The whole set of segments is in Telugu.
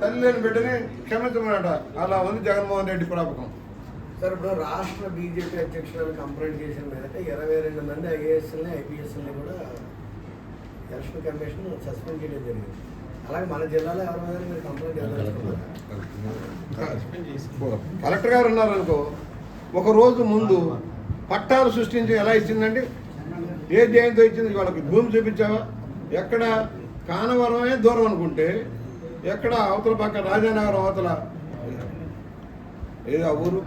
తల్లి లేని బిడ్డని క్షమించమన్నట అలా ఉంది జగన్మోహన్ రెడ్డి ప్రాపకం సార్ ఇప్పుడు రాష్ట్ర బీజేపీ అధ్యక్షురాలు కంప్లైంట్ చేసిన మీదట ఇరవై రెండు మంది ఐఏఎస్ఎల్ని ఐపీఎస్ఎల్ని కూడా ఎలక్షన్ కమిషన్ సస్పెండ్ చేయడం జరిగింది. అలాగే మన జిల్లాలో ఎవరి మీద మీరు కంప్లైంట్ కలెక్టర్ గారు ఉన్నారనుకో ఒక రోజు ముందు పట్టాలు సృష్టించి ఎలా ఇచ్చిందండి? ఏ జయంతో ఇచ్చింది? వాళ్ళకి భూమి చూపించావా? ఎక్కడ? కానవరమే దూరం అనుకుంటే ఎక్కడ అవతల పక్క రాజానగరం అవతల? ఏదో ఊరు?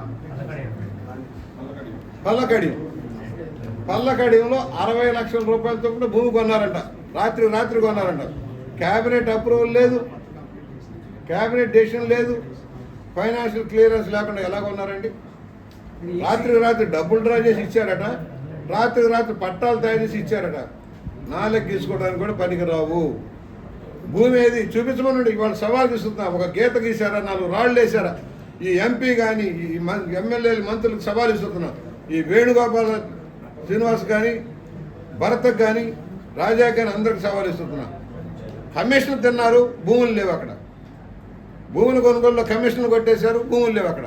పల్లకడి. పల్లకడిలో అరవై లక్షల రూపాయలతో కూడా భూమి కొన్నారంట. రాత్రి రాత్రి కొన్నారంట. క్యాబినెట్ అప్రూవల్ లేదు. క్యాబినెట్ డెసిషన్ లేదు. ఫైనాన్షియల్ క్లియరెన్స్ లేకుండా ఎలా కొన్నారండి? రాత్రి రాత్రి డబ్బులు డ్రా చేసి ఇచ్చారట. రాత్రి రాత్రి పట్టాలు తయారు చేసి ఇచ్చారట. నాలుగు తీసుకోవడానికి కూడా పనికిరావు. భూమి ఏది చూపించమనండి ఇవాళ సవాల్ ఇస్తున్నా ఒక గీత గీశారా? నాలుగు రాళ్ళు వేశారా? ఈ ఎంపీ కానీ ఈ మం- ఎమ్మెల్యేలు మంత్రులకు సవాల్ ఇస్తున్నా ఈ వేణుగోపాల శ్రీనివాస్ కానీ భరత్ కానీ రాజా కానీ అందరికి సవాల్ ఇస్తున్నా కమిషన్ తిన్నారు భూములు లేవు అక్కడ. భూముల కొనుగోలులో కమిషన్లు కొట్టేశారు భూములు లేవు అక్కడ.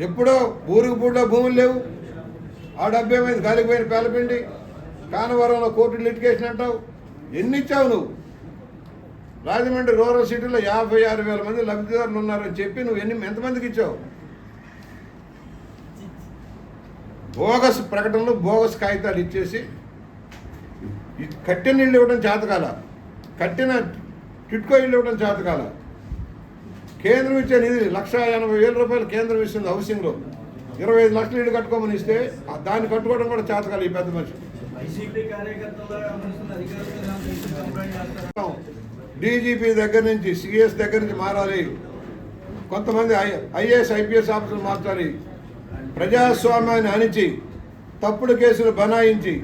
ఎప్పుడో ఊరికి పూటలో భూములు లేవు. ఆ డబ్బే మీద గాలిపోయిన పేలపిండి. కానవరంలో కోర్టు లిటికేషన్ అంటావు. ఎన్ని ఇచ్చావు నువ్వు? రాజమండ్రి రూరల్ సిటీలో యాభై ఆరు వేల మంది లబ్ధిదారులు ఉన్నారని చెప్పి నువ్వు ఎన్ని ఎంతమందికి ఇచ్చావు? బోగస్ ప్రకటనలు బోగస్ కాగితాలు ఇచ్చేసి కట్టిన ఇల్లు ఇవ్వడం చేతకాల కట్టిన టిట్కో ఇల్లు ఇవ్వడం చేతకాల కేంద్రం ఇచ్చే నిధి లక్ష ఎనభై వేల రూపాయలు కేంద్రం ఇస్తుంది హౌసింగ్లో. ఇరవై ఐదు లక్షలు ఇల్లు కట్టుకోమని ఇస్తే దాన్ని కట్టుకోవడం కూడా చేతకాలి ఈ పెద్ద మనిషి. డీజీపీ దగ్గర నుంచి సిఎస్ దగ్గర నుంచి మారాలి. కొంతమంది ఐఏఎస్ ఐపీఎస్ ఆఫీసులు మార్చాలి. ప్రజాస్వామ్యాన్ని అణిచి తప్పుడు కేసులు బనాయించి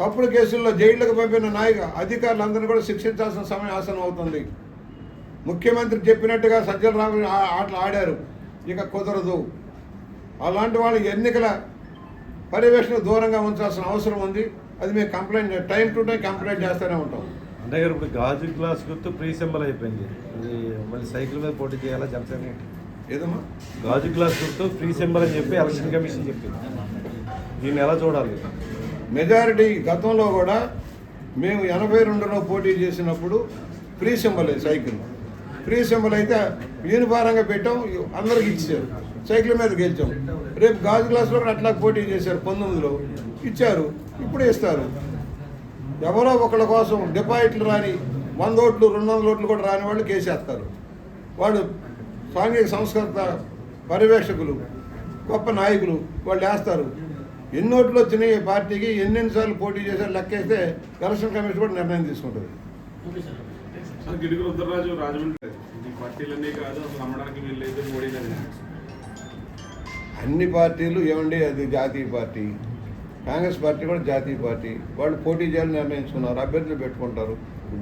తప్పుడు కేసుల్లో జైళ్ళకు పంపిన నాయక అధికారులందరినీ కూడా శిక్షించాల్సిన సమయం ఆసనం అవుతుంది. ముఖ్యమంత్రి చెప్పినట్టుగా సజ్జల రామ ఆటలు ఆడారు. ఇక కుదరదు. అలాంటి వాళ్ళు ఎన్నికల పర్యవేక్షణ దూరంగా ఉంచాల్సిన అవసరం ఉంది. అది మేము complaint time to time complaint చేస్తూనే ఉంటాం. అంటే గారు ఇప్పుడు గాజు గ్లాస్ గుర్తు ప్రీ సింబల్ అయిపోయింది. ఇది మళ్ళీ సైకిల్ మీద పోటీ చేయాలా జనసేన? ఏదమ్మా? గాజు గ్లాస్ గుర్తు ఫ్రీ సింబల్ అని చెప్పి ఎలక్షన్ కమిషన్ చెప్పింది. దీన్ని ఎలా చూడాలి? మెజారిటీ గతంలో కూడా మేము ఎనభై రెండులో పోటీ చేసినప్పుడు free symbol cycle. Free symbol అయితే యూనిఫారంగా పెట్టాం అందరికి ఇచ్చారు. సైకిల్ మీద గెలిచాం. రేపు గాజు గ్లాసులో కూడా అట్లా పోటీ చేశారు పంతొమ్మిదిలో. ఇచ్చారు ఇప్పుడు ఇస్తారు ఎవరో ఒకళ్ళ కోసం డిపాజిట్లు రాని వంద ఓట్లు రెండు వందల ఓట్లు కూడా రాని వాళ్ళు కేసేస్తారు. వాళ్ళు సాంఘిక సంస్కృత పర్యవేక్షకులు గొప్ప నాయకులు వాళ్ళు వేస్తారు. ఎన్ని ఓట్లు వచ్చినాయి పార్టీకి ఎన్నెన్నిసార్లు పోటీ చేశారు లెక్కేస్తే ఎలక్షన్ కమిషన్ కూడా నిర్ణయం తీసుకుంటుంది. సార్. గిడుగుల ఉత్తరరాజు రాజమండ్రి ఈ పార్టీలన్నీ కాదు అసలు నమ్మడానికి వీళ్ళు లేదు మోడీ గారిని. అన్ని పార్టీలు ఏమండి అది జాతీయ పార్టీ. కాంగ్రెస్ పార్టీ కూడా జాతీయ పార్టీ. వాళ్ళు పోటీ చేయాలని నిర్ణయించుకున్నారు అభ్యర్థులు పెట్టుకుంటారు.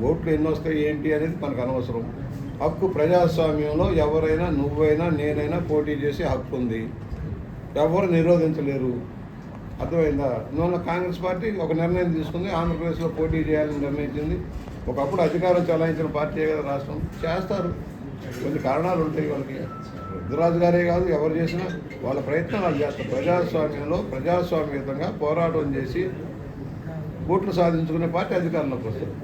ఓట్లు ఎన్ని వస్తాయి ఏంటి అనేది మనకు అనవసరం. హక్కు ప్రజాస్వామ్యంలో ఎవరైనా నువ్వైనా నేనైనా పోటీ చేసే హక్కు ఉంది. ఎవరు నిరోధించలేరు. అర్థమైందా? అందువల్ల కాంగ్రెస్ పార్టీ ఒక నిర్ణయం తీసుకుంది ఆంధ్రప్రదేశ్లో పోటీ చేయాలని నిర్ణయించింది. ఒకప్పుడు అధికారం చలాయించిన పార్టీ కదా రాష్ట్రం? చేస్తారు. కొన్ని కారణాలు ఉంటాయి వాళ్ళకి. రుద్రరాజు గారే కాదు ఎవరు చేసినా వాళ్ళ ప్రయత్నం వాళ్ళు చేస్తారు. ప్రజాస్వామ్యంలో ప్రజాస్వామ్యయుతంగా పోరాటం చేసి ఓట్లు సాధించుకునే పార్టీ అధికారంలోకి వస్తుంది.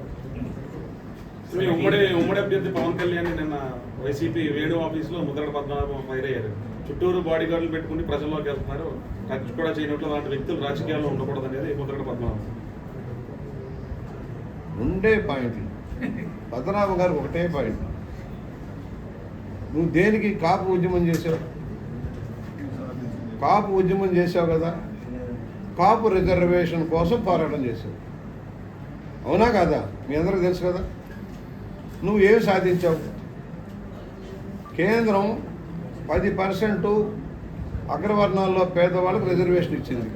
ఉమ్మడి ఉమ్మడి అభ్యర్థి పవన్ కళ్యాణ్ నిన్న వైసీపీ వేణు ఆఫీస్లో ముద్రగడ పద్మనాభం ఫైర్ అయ్యారు చుట్టూరు బాడీ గార్డులు పెట్టుకుని ప్రజల్లోకి వెళ్తున్నారు. టచ్ కూడా చేయనట్లు అలాంటి వ్యక్తులు రాజకీయాల్లో ఉండకూడదు అనేది ముద్రగడ పద్మనాభం. ఉండే పాయింట్లు. పద్మనాభం గారు ఒకటే పాయింట్. నువ్వు దేనికి కాపు ఉద్యమం చేసావు కాపు ఉద్యమం చేసావు కదా. కాపు రిజర్వేషన్ కోసం పోరాటం చేసావు అవునా కాదా? మీ అందరికి తెలుసు కదా. నువ్వు ఏం సాధించావు? కేంద్రం పది పర్సెంటు అగ్రవర్ణాల్లో పేదవాళ్ళకు రిజర్వేషన్ ఇచ్చింది.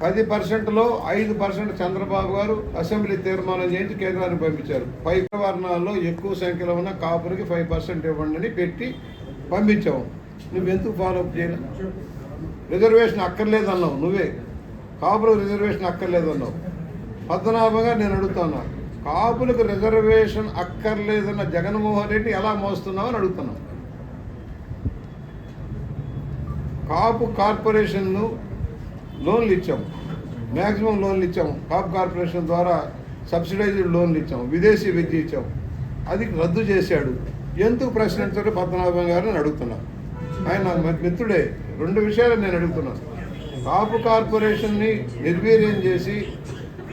పది పర్సెంట్లో ఐదు పర్సెంట్ చంద్రబాబు గారు అసెంబ్లీ తీర్మానం చేయించి కేంద్రానికి పంపించారు. పై వర్ణాల్లో ఎక్కువ సంఖ్యలో ఉన్న కాపురికి ఫైవ్ పర్సెంట్ ఇవ్వండి పెట్టి పంపించావు. నువ్వెందుకు ఫాలో అప్ చేయలే? రిజర్వేషన్ అక్కర్లేదన్నావు నువ్వే. కాపులకు రిజర్వేషన్ అక్కర్లేదన్నావు. పద్మనాభంగా నేను అడుగుతున్నా కాపులకు రిజర్వేషన్ అక్కర్లేదన్న జగన్మోహన్ రెడ్డి ఎలా మోస్తున్నావు అని అడుగుతున్నావు. కాపు కార్పొరేషన్ను లోన్లు ఇచ్చాం. మ్యాక్సిమం లోన్లు ఇచ్చాం. పాప్ కార్పొరేషన్ ద్వారా సబ్సిడైజ్డ్ లోన్లు ఇచ్చాం. విదేశీ విద్య ఇచ్చాం. అది రద్దు చేశాడు. ఎందుకు ప్రశ్నించారు పద్మనాభం గారు అడుగుతున్నాను ఆయన మిత్రుడే. రెండు విషయాలు నేను అడుగుతున్నాను కాపు కార్పొరేషన్ని నిర్వీర్యం చేసి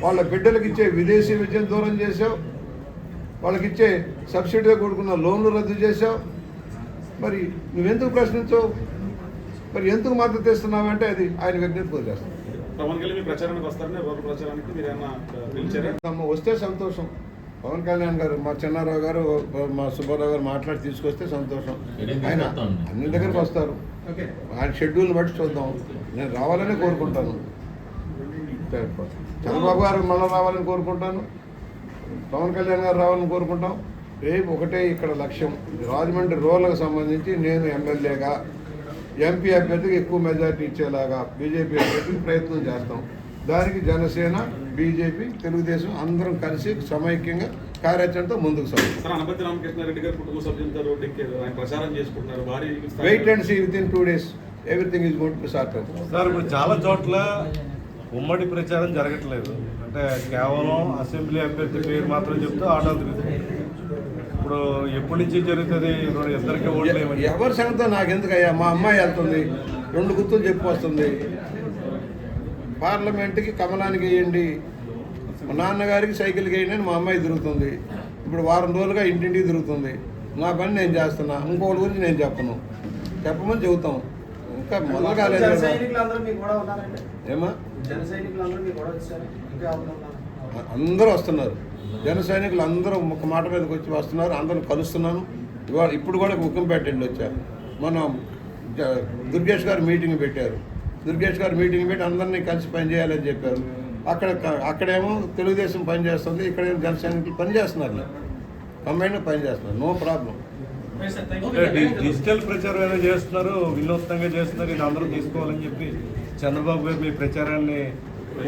వాళ్ళ బిడ్డలకు ఇచ్చే విదేశీ విద్యను దూరం చేసావు వాళ్ళకి ఇచ్చే సబ్సిడీతో కూడుకున్న లోన్లు రద్దు చేసావు మరి నువ్వెందుకు ప్రశ్నించావు? మరి ఎందుకు మద్దతు ఇస్తున్నావంటే అది ఆయన విజ్ఞప్తి వదిలేస్తాం పవన్ కళ్యాణ్ ప్రచారానికి వస్తారని రోడ్డు ప్రచారానికి మీరు ఏమన్నా పిలిచారా? అమ్మ వస్తే సంతోషం. పవన్ కళ్యాణ్ గారు మా చిన్నారావు గారు మా సుబ్బారావు గారు మాట్లాడి తీసుకొస్తే సంతోషం. ఆయన అన్ని దగ్గరికి వస్తారు. ఓకే. ఆయన షెడ్యూల్ బట్టి చూద్దాం. నేను రావాలని కోరుకుంటాను. చంద్రబాబు గారు మళ్ళీ రావాలని కోరుకుంటాను. పవన్ కళ్యాణ్ గారు రావాలని కోరుకుంటాం. రేపు ఒకటే ఇక్కడ లక్ష్యం. రాజమండ్రి రోడ్లకు సంబంధించి నేను ఎమ్మెల్యేగా ఎంపీ అభ్యర్థికి ఎక్కువ మెజారిటీ ఇచ్చేలాగా బీజేపీ అభ్యర్థికి ప్రయత్నం చేస్తాం. దానికి జనసేన బీజేపీ తెలుగుదేశం అందరం కలిసి సమైక్యంగా కార్యాచరణతో ముందుకు సాగుతాం. సార్ అనపతి రామకృష్ణారెడ్డి గారు కుటుంబ సభ్యులతో రోడ్డు ఎక్కారు ఆయన ప్రచారం చేసుకుంటున్నారు. భారీ స్థాయిలో- wait and see within two days everything is sort sir ఇప్పుడు చాలా చోట్ల ఉమ్మడి ప్రచారం జరగట్లేదు. అంటే కేవలం అసెంబ్లీ అభ్యర్థి పేరు మాత్రం చెప్తూ తిరుగుతుంది. ఇప్పుడు ఎప్పటి నుంచి జరుగుతుంది? ఇద్దరికి ఓట్లు ఎవరి సంగతో నాకెందుకయ్యా? మా అమ్మాయి వెళ్తుంది. రెండు గుర్తులు చెప్పు వస్తుంది. పార్లమెంట్కి కమలానికి వేయండి. మా నాన్నగారికి సైకిల్కి వేయండి అని మా అమ్మాయి తిరుగుతుంది. ఇప్పుడు వారం రోజులుగా ఇంటింటికి తిరుగుతుంది. నా పని నేను చేస్తున్నా. ఇంకోటి గురించి నేను చెప్పను. చెప్పమని చెబుతాం. ఇంకా మొదలు కాలేదు జన కదా. సైనికులు అందరూ మీకు కూడా ఉన్నారండి ఏమా అందరూ వస్తున్నారు. జన సైనికులు అందరూ ఒక మాట మీదకి వచ్చి వస్తున్నారు. అందరూ కలుస్తున్నాను. ఇవాళ ఇప్పుడు కూడా ముఖంపేట వెళ్ళి వచ్చారు. మనం దుర్గేష్ గారు మీటింగ్ పెట్టారు. దుర్గేష్ గారు మీటింగ్ పెట్టి అందరినీ కలిసి పనిచేయాలని చెప్పారు. అక్కడ అక్కడేమో తెలుగుదేశం పని చేస్తుంది. ఇక్కడేమో జన సైనికులు పని చేస్తున్నారు. కంబైన్ పని చేస్తున్నారు. No problem. డిజిటల్ ప్రచారం ఏదో చేస్తున్నారు వినూత్నంగా చేస్తున్నారు. ఇది అందరూ తీసుకోవాలని చెప్పి చంద్రబాబు గారు మీ ప్రచారాన్ని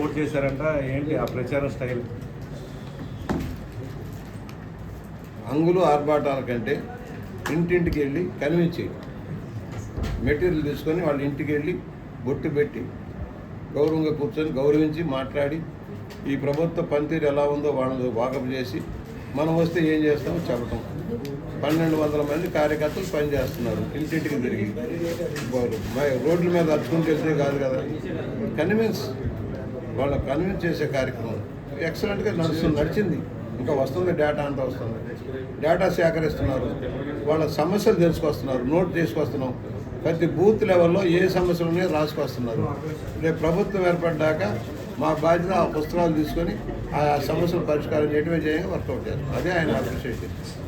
ఓట్ చేశారంట. ఏంటి ఆ ప్రచారం స్టైల్? అంగులు ఆర్భాటాల కంటే ఇంటింటికి వెళ్ళి కన్విన్స్ మెటీరియల్ తీసుకొని వాళ్ళ ఇంటికి వెళ్ళి బొట్టు పెట్టి గౌరవంగా కూర్చొని గౌరవించి మాట్లాడి ఈ ప్రభుత్వ పనితీరు ఎలా ఉందో వాళ్ళని వాకప్ చేసి మనం వస్తే ఏం చేస్తామో చెప్పటం. పన్నెండు వందల మంది కార్యకర్తలు పనిచేస్తున్నారు ఇంటింటికి తిరిగి. రోడ్ల మీద అచ్చుకుంటూ వెళ్తే కాదు కదా. కన్విన్స్. వాళ్ళ కన్విన్స్ చేసే కార్యక్రమం. ఎక్సలెంట్గా నడుస్తుంది నడిచింది. ఇంకా వస్తుంది డేటా అంతా వస్తుంది. డేటా సేకరిస్తున్నారు. వాళ్ళ సమస్యలు తెలుసుకొస్తున్నారు. నోట్ చేసుకొస్తున్నాం. ప్రతి బూత్ లెవెల్లో ఏ సమస్యలు ఉన్నాయో రాసుకొస్తున్నారు. రేపు ప్రభుత్వం ఏర్పడ్డాక మా బాధ్యత ఆ పుస్తకాలు తీసుకొని ఆ సమస్యలు పరిష్కారం చేయడమే చేయంగా వర్కౌట్ చేస్తాం. అదే ఆయన అప్రిషియేట్ చేస్తాం